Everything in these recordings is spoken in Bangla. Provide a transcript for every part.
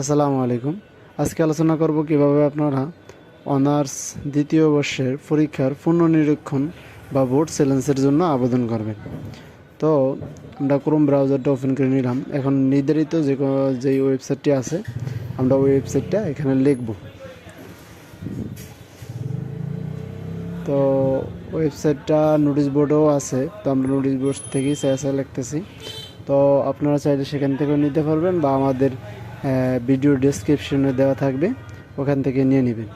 আসসালামু আলাইকুম। আজকে আলোচনা করব কীভাবে আপনারা অনার্স দ্বিতীয় বর্ষের পরীক্ষার পুনর্নিরীক্ষণ বা বোর্ড চ্যালেঞ্জের জন্য আবেদন করবেন। তো আমরা ক্রোম ব্রাউজারটা ওপেন করে নিলাম। এখন নির্ধারিত যে যেই ওয়েবসাইটটি আছে, আমরা ওই ওয়েবসাইটটা এখানে লিখব। তো ওয়েবসাইটটা নোটিশ বোর্ডও আছে। তো আমরা নোটিশ বোর্ড থেকেই চাই লিখতেছি। তো আপনারা চাইলে সেখান থেকেও নিতে পারবেন বা আমাদের ভিডিও ডেসক্রিপশনে দেওয়া থাকবে। ওখান থেকে নিয়ে নেবেন।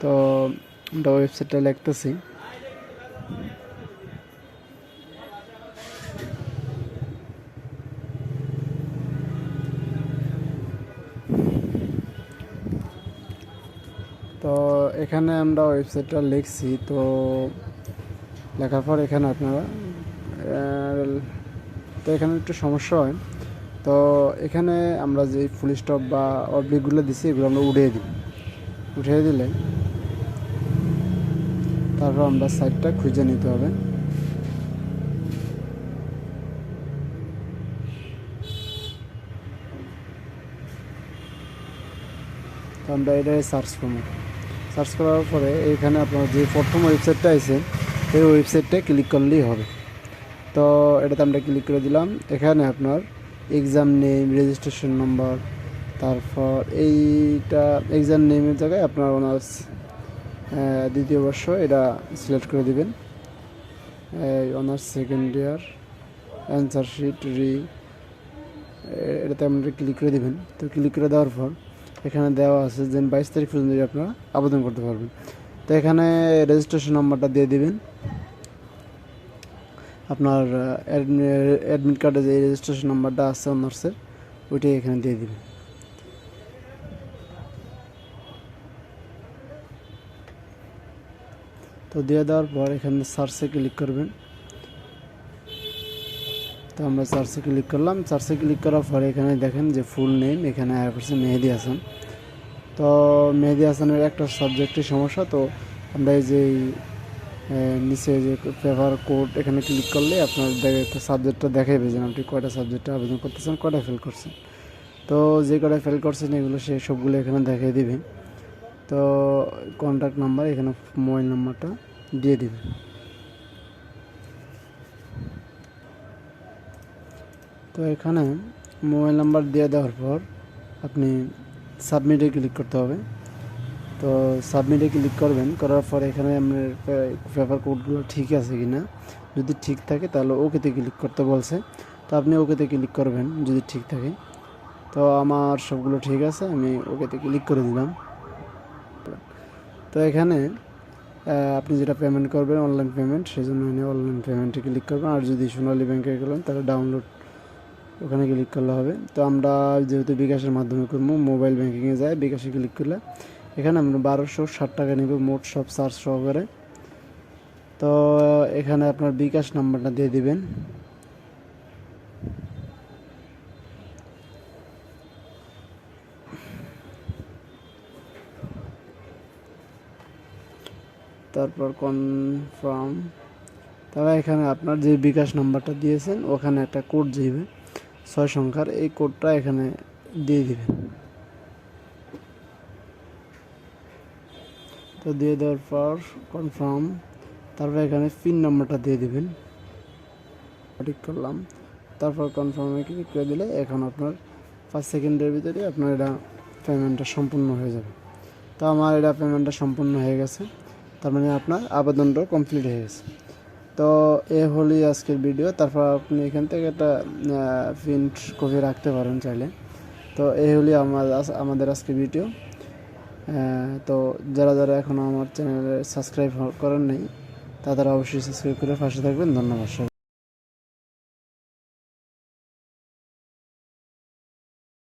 তো আমরা ওয়েবসাইটটা লিখতেছি। এখানে আমরা ওয়েবসাইটটা লিখছি, তো লেখার পর এখানে আপনারা তো এখানে একটু সমস্যা হয়। তো এখানে আমরা যে ফুল স্টপ বা অবলিকগুলো দিছি, এগুলো আমরা উড়িয়ে দিই। উঠিয়ে দিলে তারপর আমরা সাইটটা খুঁজে নিতে হবে। তো আমরা এটাই সার্চ করব। সার্চ করার পরে এখানে আপনার যে প্রথম ওয়েবসাইটটা আছে, এই ওয়েবসাইটটা ক্লিক করলেই হবে। তো এটাতে আমরা ক্লিক করে দিলাম। এখানে আপনার এক্সাম নেম রেজিস্ট্রেশন নম্বর তারপর এইটা এক্সাম নেমের জায়গায় আপনার অনার্স দ্বিতীয় বর্ষ এটা সিলেক্ট করে দিবেন। এই honours second year answer sheet রি এটাতে আপনারা ক্লিক করে দিবেন। তো ক্লিক করে দেওয়ার পর এখানে দেওয়া আছে যে বাইশ তারিখ পর্যন্ত আপনারা আবেদন করতে পারবেন। তো এখানে রেজিস্ট্রেশন নাম্বারটা দিয়ে দিবেন। আপনার অ্যাডমিট কার্ডে যে রেজিস্ট্রেশন নাম্বারটা আছে অনার্সের ওইটাই এখানে দিয়ে দিবেন। তো দিয়ে দেওয়ার পর এখানে সার্চে ক্লিক করবেন। তো আমরা সার্চে ক্লিক করলাম। সার্চে ক্লিক করার পরে এখানে দেখেন যে ফুল নেম এখানে আয়া করছে মেহেদি হাসান। তো মেহেদি হাসানের একটা সাবজেক্টের সমস্যা, তো আমরা এই যে নিচে যে পেপার কোড এখানে ক্লিক করলে আপনার সাবজেক্টটা দেখাইবে যে আপনি কয়টা সাবজেক্টে আবেদন করতেছেন, কয়টা ফেল করছেন। তো যে কয়টা ফেল করছেন, এগুলো সে সবগুলো এখানে দেখিয়ে দিবে। তো কন্ট্যাক্ট নাম্বার এখানে মোবাইল নাম্বারটা দিয়ে দিবে। তো এখানে মোবাইল নাম্বার দিয়ে দেওয়ার পর আপনি সাবমিটে ক্লিক করতে হবে। তো সাবমিটে ক্লিক করবেন, করার পর এখানে আপনার পেপার কোডগুলো ঠিক আছে কি না যদি ঠিক থাকে তাহলে ওকেতে ক্লিক করতে বলছে। তো আপনি ওকেতে ক্লিক করবেন যদি ঠিক থাকে। তো আমার সবগুলো ঠিক আছে, আমি ওকেতে ক্লিক করে দিলাম। তো এখানে আপনি যেটা পেমেন্ট করবেন অনলাইন পেমেন্ট সেই জন্য অনলাইন পেমেন্টে ক্লিক করবেন। আর যদি সোনালী ব্যাংকে গেলেন, তাহলে ডাউনলোড ওখানে ক্লিক করলে হবে। তো আমরা যেহেতু বিকাশের মাধ্যমে করব মোবাইল ব্যাঙ্কিংয়ে যায় বিকাশে ক্লিক করলে এখানে আমরা বারোশো ষাট টাকা নেব মোট সব চার্জ সহকারে। তো এখানে আপনার বিকাশ নাম্বারটা দিয়ে দিবেন। তারপর কনফার্ম তারা এখানে আপনার যে বিকাশ নাম্বারটা দিয়েছেন, ওখানে একটা কোড যাইবে ছয় সংখ্যার এই কোডটা এখানে দিয়ে দিবেন। তো দিয়ে দেওয়ার পর কনফার্ম তারপর এখানে পিন নাম্বারটা দিয়ে দিবেন। ঠিক করলাম। তারপর কনফার্মে ক্লিক করে দিলে এখন আপনার পাঁচ সেকেন্ডের ভিতরে আপনার এটা পেমেন্টটা সম্পূর্ণ হয়ে যাবে। তো আমার এটা পেমেন্টটা সম্পূর্ণ হয়ে গেছে। তার মানে আপনার আবেদনটা কমপ্লিট হয়ে গেছে। তো এ হলি আজকের ভিডিও তারপর আপনি এখান থেকে একটা প্রিন্ট কপি রাখতে পারেন চাইলে। তো এই হলি আমার আমাদের আজকের ভিডিও তো যারা যারা এখনও আমার চ্যানেলে সাবস্ক্রাইব করেন নাই তাদের অবশ্যই সাবস্ক্রাইব করে পাশে থাকবেন। ধন্যবাদ